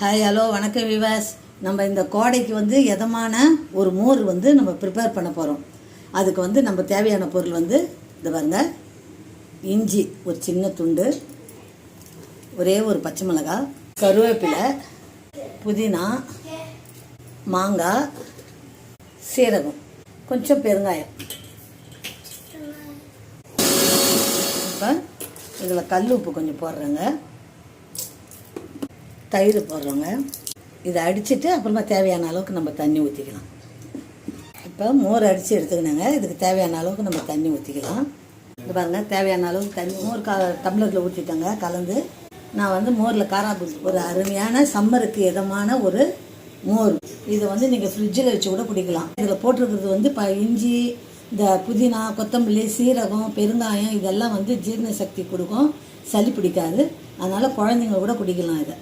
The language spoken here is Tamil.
ஹாய் ஹலோ வணக்கம் விவாஸ் நம்ம இந்த கோடைக்கு வந்து எதமான ஒரு மோர் வந்து நம்ம ப்ரிப்பேர் பண்ண போகிறோம் அதுக்கு வந்து நம்ம தேவையான பொருள் வந்து இது பாருங்க. இஞ்சி ஒரு சின்ன துண்டு ஒரே ஒரு பச்சை மிளகாய் கருவேப்பிலை புதினா மாங்காய் சீரகம் கொஞ்சம் பெருங்காயம். இப்போ இதில் கல் உப்பு கொஞ்சம் போடுறேங்க. தயிர் போடுறோங்க. இதை அடிச்சிட்டு அப்புறமா தேவையான அளவுக்கு நம்ம தண்ணி ஊற்றிக்கலாம் இப்போ மோர் அடித்து எடுத்துக்கினாங்க இதுக்கு தேவையான அளவுக்கு நம்ம தண்ணி ஊற்றிக்கலாம் இது பாருங்க தேவையான அளவுக்கு தண்ணி. மோர் கா டம்ளரில் ஊற்றிட்டோங்க கலந்து. நான் வந்து மோரில் காராபூசி ஒரு அருமையான சம்மருக்கு இதமான ஒரு மோர். இதை வந்து நீங்கள் ஃப்ரிட்ஜில் வச்சு கூட குடிக்கலாம். இதில் போட்டிருக்கிறது வந்து ப இஞ்சி இந்த புதினா கொத்தமல்லி சீரகம் பெருங்காயம் இதெல்லாம் வந்து ஜீரண சக்தி கொடுக்கும். சளி பிடிக்காது. அதனால் குழந்தைங்க கூட குடிக்கலாம் இதை.